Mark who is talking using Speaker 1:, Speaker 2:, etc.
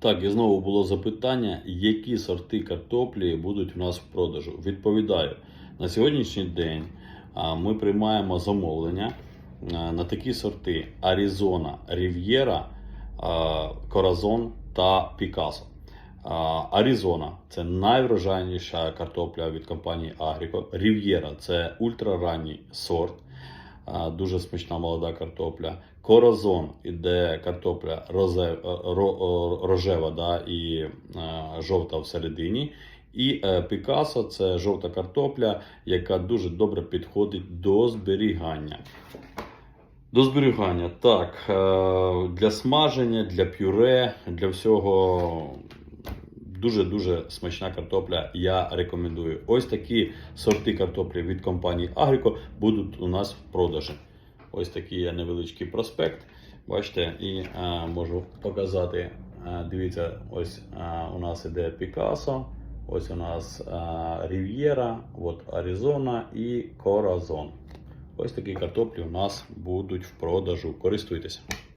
Speaker 1: Так, і знову було запитання, які сорти картоплі будуть у нас в продажу. Відповідаю, на сьогоднішній день ми приймаємо замовлення на такі сорти: Аризона, Рів'єра, Коразон та Пікасо. Аризона це найврожайніша картопля від компанії Агріко. Рів'єра це ультраранній сорт. Дуже смачна молода картопля. Коразон іде картопля розе, ро, рожева да, і е, жовта всередині. І е, Пікасо це жовта картопля, яка дуже добре підходить до зберігання. До зберігання, так, е, для смаження, для пюре, для всього дуже-дуже смачна картопля. Я рекомендую. Ось такі сорти картоплі від компанії Агріко будуть у нас в продажі. Ось такий є невеличкий проспект. Бачите, і е, можу показати. Е, дивіться, ось е, у нас іде Пікасо, ось у нас Рів'єра, от Аризона і Коразон. Ось такі картоплі у нас будуть в продажу. Користуйтесь.